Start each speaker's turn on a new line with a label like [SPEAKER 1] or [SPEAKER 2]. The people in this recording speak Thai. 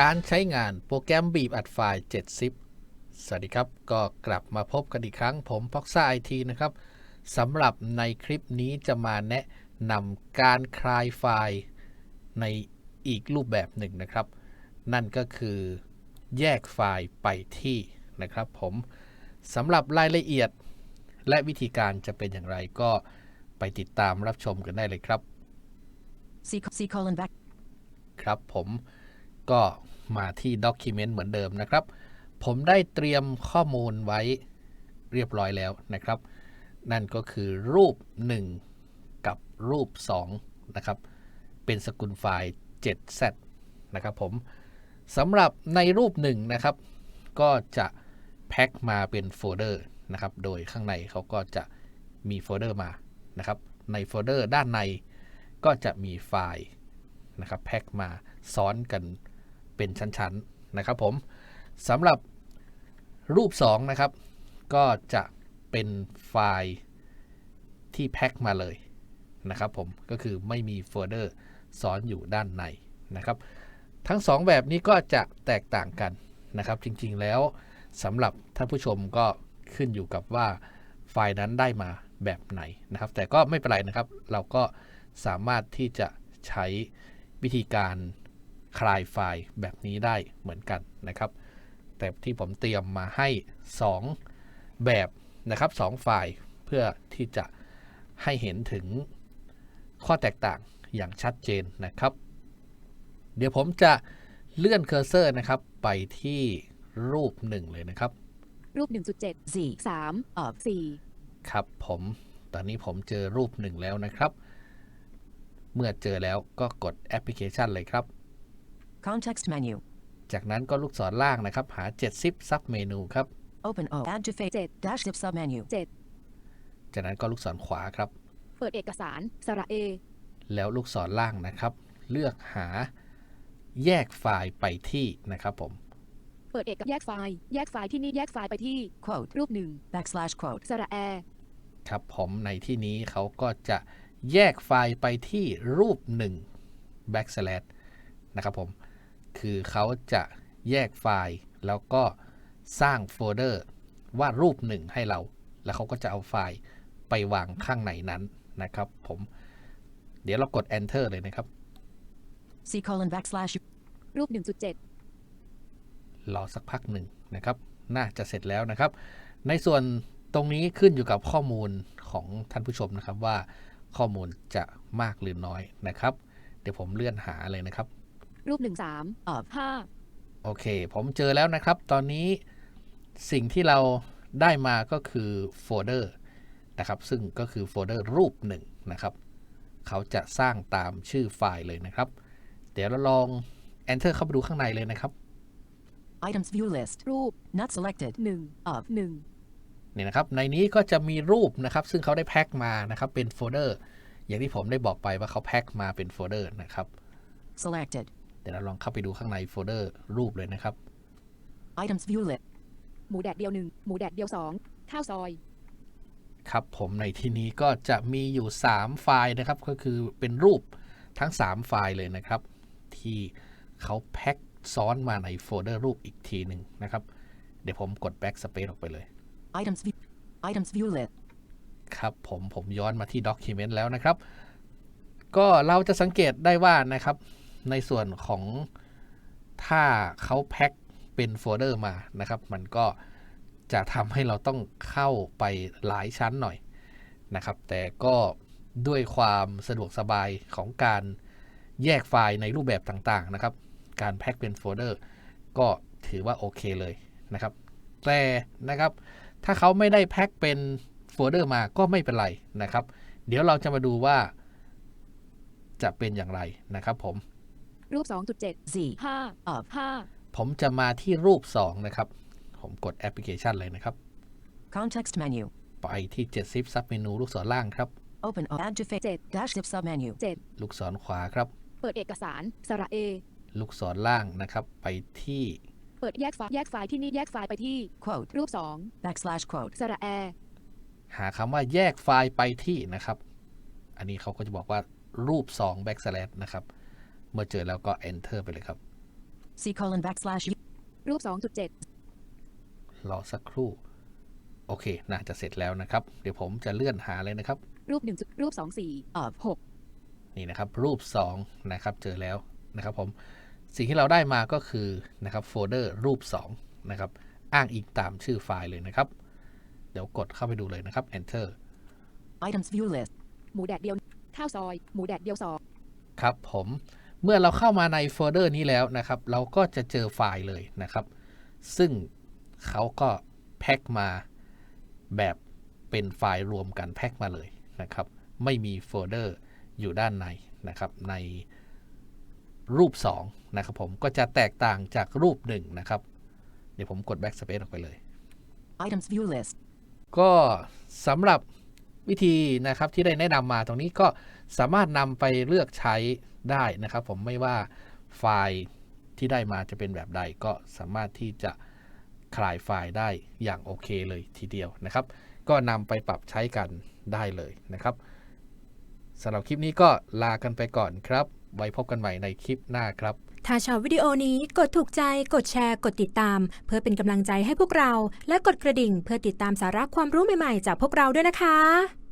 [SPEAKER 1] การใช้งานโปรแกรมบีบอัดไฟล์7ซิปสวัสดีครับ ก็กลับมาพบกันอีกครั้งผมพ็อกซ่าไอทีนะครับสำหรับในคลิปนี้จะมาแนะนำการคลายไฟล์ในอีกรูปแบบหนึ่งนะครับ นั่นก็คือแยกไฟล์ไปที่นะครับผมสำหรับรายละเอียดและวิธีการจะเป็นอย่างไรก็ไปติดตามรับชมกันได้เลยครับ
[SPEAKER 2] C, C colon back
[SPEAKER 1] ครับผมก็ มาที่ Document เหมือนเดิมนะครับ ผมได้เตรียมข้อมูลไว้เรียบร้อยแล้วนะครับ นั่นก็คือรูป 1 กับรูป 2 นะครับ เป็นสกุลไฟล์ 7z นะครับผมสำหรับในรูป 1 นะครับ ก็จะแพ็คมาเป็นโฟลเดอร์นะครับ โดยข้างในเขาก็จะมีโฟลเดอร์มานะครับ ในโฟลเดอร์ด้านในก็จะมีไฟล์นะครับแพ็คมาซ้อนกัน เป็นชั้นๆนะครับผมสำหรับรูป 2 นะครับ ก็จะเป็นไฟล์ที่แพ็คมาเลยนะครับผมก็คือไม่มีโฟลเดอร์ซ้อนอยู่ด้านในนะครับ ทั้ง 2 แบบนี้ก็จะแตกต่างกันนะครับ จริงๆแล้วสำหรับท่านผู้ชมก็ขึ้นอยู่กับว่าไฟล์นั้นได้มาแบบไหนนะครับ แต่ก็ไม่เป็นไรนะครับ เราก็สามารถที่จะใช้วิธีการ คลายไฟล์แบบนี้ได้เหมือนกันนะครับ แต่ที่ผมเตรียมมาให้ 2 แบบนะครับ2ไฟล์เพื่อที่จะให้เห็นถึงข้อแตกต่างอย่างชัดเจนนะครับ เดี๋ยวผมจะเลื่อนเคอร์เซอร์นะครับ ไปที่รูปหนึ่งเลยนะครับ
[SPEAKER 3] รูป 1.7
[SPEAKER 2] Z
[SPEAKER 3] 3
[SPEAKER 2] of
[SPEAKER 1] ครับผมตอนนี้ผมเจอรูปหนึ่งแล้วนะครับ เมื่อเจอแล้วก็กดแอปพลิเคชันเลยครับ
[SPEAKER 2] context menu
[SPEAKER 1] จากนั้นก็ลูกศรล่างนะครับ หา7ซิปซับเมนูครับ
[SPEAKER 2] open O add to face
[SPEAKER 3] Jet.
[SPEAKER 2] dash zip sub menu
[SPEAKER 1] จากนั้นก็ลูกศรขวาครับ
[SPEAKER 3] เปิดเอกสารสระเอ
[SPEAKER 1] แล้วลูกศรล่างนะครับ เลือกหาแยกไฟล์ไปที่นะครับผม
[SPEAKER 3] เปิดเอกแยกไฟล์ แยกไฟล์ที่นี่แยกไฟล์ไปที่
[SPEAKER 2] quote
[SPEAKER 3] รูปหนึ่ง
[SPEAKER 2] backslash quote
[SPEAKER 3] สระแอ
[SPEAKER 1] ครับผมในที่นี้เขาก็จะแยกไฟล์ไปที่รูป1 backslash นะครับผม คือเขาจะแยกไฟล์แล้วก็สร้างโฟลเดอร์ว่ารูปหนึ่งให้เรา แล้วเขาก็จะเอาไฟล์ไปวางข้างในนั้นนะครับผมเดี๋ยวเรากด enter เลยนะครับ
[SPEAKER 2] C colon backslash
[SPEAKER 3] รูป 1.7
[SPEAKER 1] รอสักพักหนึ่งนะครับ น่าจะเสร็จแล้วนะครับ ในส่วนตรงนี้ขึ้นอยู่กับข้อมูลของท่านผู้ชมนะครับว่าข้อมูลจะมากหรือน้อยนะครับ เดี๋ยวผมเลื่อนหาเลยนะครับ
[SPEAKER 3] รูป1 3
[SPEAKER 2] of
[SPEAKER 3] 5
[SPEAKER 1] โอเค ผมเจอแล้วนะครับ ตอนนี้สิ่งที่เราได้มาก็คือโฟลเดอร์นะครับ ซึ่งก็คือโฟลเดอร์รูปหนึ่งนะครับ เขาจะสร้างตามชื่อไฟล์เลยนะครับ เดี๋ยวเราลอง enter เข้าไปดูข้างในเลยนะครับ
[SPEAKER 2] items view list
[SPEAKER 3] รูป
[SPEAKER 2] not selected
[SPEAKER 3] 1
[SPEAKER 2] of
[SPEAKER 3] 1
[SPEAKER 1] นี่นะครับ ในนี้ก็จะมีรูปนะครับ ซึ่งเขาได้แพ็คมานะครับ เป็นโฟลเดอร์ อย่างที่ผมได้บอกไปว่าเขาแพ็คมาเป็นโฟลเดอร์นะครับ
[SPEAKER 2] selected
[SPEAKER 1] เดี๋ยวเราลองเข้าไปดูข้างในโฟลเดอร์รูปเลยนะครับ
[SPEAKER 2] items view list
[SPEAKER 3] หมูแดดเดียว1หมูแดดเดียว2ข้าวซอย
[SPEAKER 1] ครับผมในที่นี้ก็จะมีอยู่ 3 ไฟล์นะครับ ก็คือเป็นรูปทั้ง 3 ไฟล์เลยนะครับ ที่เขาแพ็คซ้อนมาในโฟลเดอร์รูปอีกทีหนึ่งนะครับ เดี๋ยวผมกด backspace ออกไปเลย
[SPEAKER 2] items view items view list
[SPEAKER 1] ครับผมผมย้อนมาที่ Document แล้วนะครับ ก็เราจะสังเกตได้ว่านะครับ ในส่วนของถ้าเขาแพ็คเป็นโฟลเดอร์มานะครับ มันก็จะทำให้เราต้องเข้าไปหลายชั้นหน่อยนะครับ แต่ก็ด้วยความสะดวกสบายของการแยกไฟล์ในรูปแบบต่างๆนะครับ การแพ็คเป็นโฟลเดอร์ก็ถือว่าโอเคเลยนะครับ แต่นะครับ ถ้าเขาไม่ได้แพ็คเป็นโฟลเดอร์มาก็ไม่เป็นไรนะครับ เดี๋ยวเราจะมาดูว่าจะเป็นอย่างไรนะครับผม
[SPEAKER 3] รูป 2.7
[SPEAKER 2] Z
[SPEAKER 3] 5
[SPEAKER 2] of
[SPEAKER 1] ผมจะมาที่รูป 2 นะครับ ผมกดแอปพลิเคชันเลยนะครับ
[SPEAKER 2] context menu
[SPEAKER 1] ไปที่7ซิปซับเมนูลูกศรล่างครับ
[SPEAKER 2] open O add to face
[SPEAKER 3] Jet.
[SPEAKER 2] dash zip sub menu
[SPEAKER 3] 7
[SPEAKER 1] ลูกศรขวาครับ
[SPEAKER 3] เปิดเอกสาร สระเอ
[SPEAKER 1] ลูกศรล่างนะครับ ไปที่
[SPEAKER 3] เปิดแยกไฟล์แยกไฟล์ที่นี่แยกไฟล์ไปที่
[SPEAKER 2] quote
[SPEAKER 3] รูป
[SPEAKER 2] backslash quote
[SPEAKER 3] 2สระแอ
[SPEAKER 1] หาคำว่าแยกไฟล์ไปที่นะครับ อันนี้เขาก็จะบอกว่ารูป 2 backslash นะครับ เมื่อเจอแล้วก็ enter ไปเลยครับ
[SPEAKER 2] C colon backslash U.
[SPEAKER 3] รูป 2.7
[SPEAKER 1] รอสักครู่ โอเค น่าจะเสร็จแล้วนะครับ เดี๋ยวผมจะเลื่อนหาเลยนะครับ
[SPEAKER 3] รูป1จุดรูป2
[SPEAKER 2] Of.
[SPEAKER 3] 4
[SPEAKER 1] นี่นะครับ รูป 2 นะครับ เจอแล้วนะครับผม สิ่งที่เราได้มาก็คือนะครับโฟลเดอร์รูป 2 นะครับ อ้างอิงตามชื่อไฟล์เลยนะครับ เดี๋ยวกดเข้าไปดูเลยนะครับ enter
[SPEAKER 2] Items view list.
[SPEAKER 3] หมูแดดเดียว ข้าวซอย หมูแดดเดียวสอง
[SPEAKER 1] ครับผม เมื่อเราเข้ามาในโฟลเดอร์นี้แล้วนะครับ เราก็จะเจอไฟล์เลยนะครับ ซึ่งเขาก็แพ็คมาแบบเป็นไฟล์รวมกันแพ็คมาเลยนะครับ ไม่มีโฟลเดอร์อยู่ด้านในนะครับ ในรูป 2 นะครับผมก็จะแตกต่างจากรูป 1 นะครับ เดี๋ยวผมกด backspace ออกไปเลย
[SPEAKER 2] Items view list.
[SPEAKER 1] ก็สำหรับวิธีนะครับที่ได้แนะนำมาตรงนี้ก็สามารถนำไปเลือกใช้ ได้นะครับ ผมไม่ว่าไฟล์ที่ได้มาจะเป็นแบบใดก็สามารถที่จะคลายไฟล์ได้อย่างโอเคเลยทีเดียวนะครับ ก็นำไปปรับใช้กันได้เลยนะครับสำหรับคลิปนี้ก็ลากันไปก่อนครับ ไว้พบกันใหม่ในคลิปหน้าครับ
[SPEAKER 4] ถ้าชอบวิดีโอนี้กดถูกใจ กดแชร์ กดติดตาม เพื่อเป็นกำลังใจให้พวกเรา และกดกระดิ่งเพื่อติดตามสาระความรู้ใหม่ๆ จากพวกเราด้วยนะคะ